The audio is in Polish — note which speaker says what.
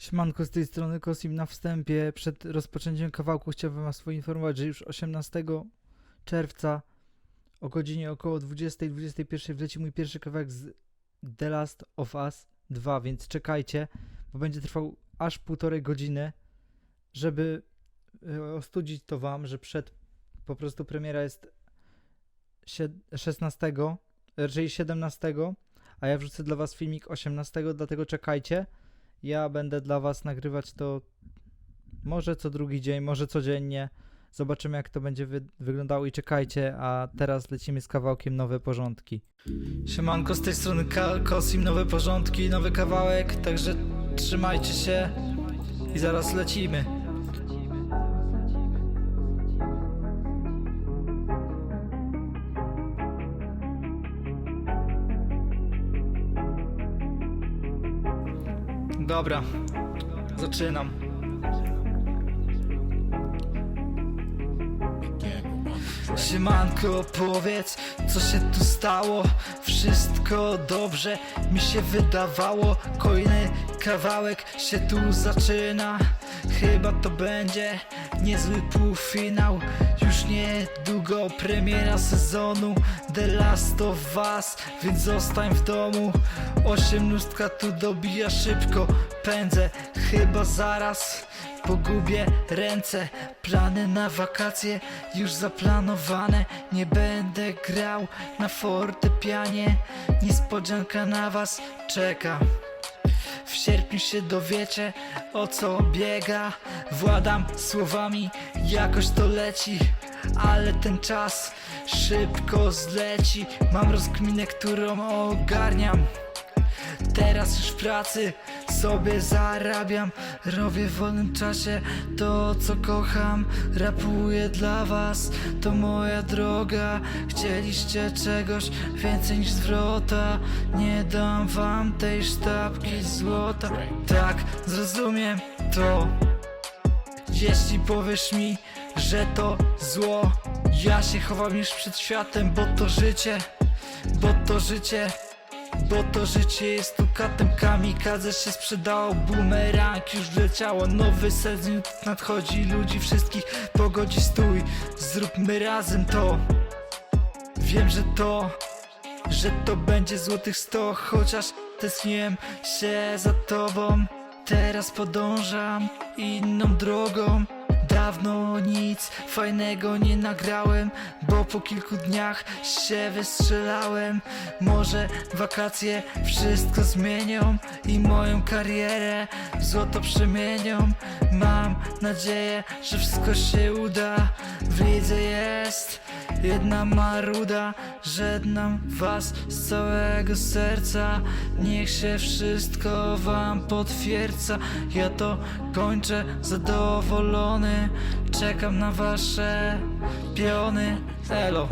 Speaker 1: Siemanko, z tej strony Kosim na wstępie. Przed rozpoczęciem kawałku chciałbym was poinformować, że już 18 czerwca o godzinie około 20-21 wleci mój pierwszy kawałek z The Last of Us 2, więc czekajcie, bo będzie trwał aż półtorej godziny, żeby y, ostudzić to wam, że przed po prostu premiera jest sied- 16, raczej 17, a ja wrzucę dla was filmik 18, dlatego czekajcie. Ja będę dla Was nagrywać to może co drugi dzień, może codziennie. Zobaczymy, jak to będzie wy wyglądało i czekajcie, a teraz lecimy z kawałkiem Nowe Porządki. Siemanko, z tej strony Kosim, Nowe Porządki, nowy kawałek, także trzymajcie się i zaraz lecimy. Dobra, zaczynam. Siemanko, powiedz, co się tu stało? Wszystko dobrze mi się wydawało. Kolejny kawałek się tu zaczyna. Chyba to będzie niezły półfinał. Już niedługo premiera sezonu The Last of Us, więc zostań w domu. Osiemnastka tu dobija szybko, pędzę, chyba zaraz pogubię ręce. Plany na wakacje już zaplanowane. Nie będę grał na fortepianie. Niespodzianka na was czeka. W sierpniu się dowiecie o co biega. Władam słowami, jakoś to leci Ale ten czas szybko zleci. Mam rozkminę, którą ogarniam. Teraz już w pracy sobie zarabiam. Robię w wolnym czasie to co kocham. Rapuję dla was, to moja droga. Chcieliście czegoś więcej niż zwrota. Nie dam wam tej sztabki złota. Tak, zrozumiem to. Jeśli powiesz mi, że to zło Ja się chowam już przed światem, bo to życie Bo to życie bo to życie jest tu katem kamikadze się sprzedało Boomerang już leciało Nowy sezon nadchodzi Ludzi wszystkich pogodzi. Stój Zróbmy razem to. Wiem, że to Że to będzie złotych sto Chociaż tęskniłem się za tobą. Teraz podążam inną drogą Dawno nic fajnego nie nagrałem Bo po kilku dniach się wystrzelałem. Może wakacje wszystko zmienią I moją karierę w złoto przemienią. Mam nadzieję, że wszystko się uda jedna maruda Żegnam was z całego serca. Niech się wszystko wam potwierdza. Ja to kończę zadowolony. Czekam na wasze piony. Elo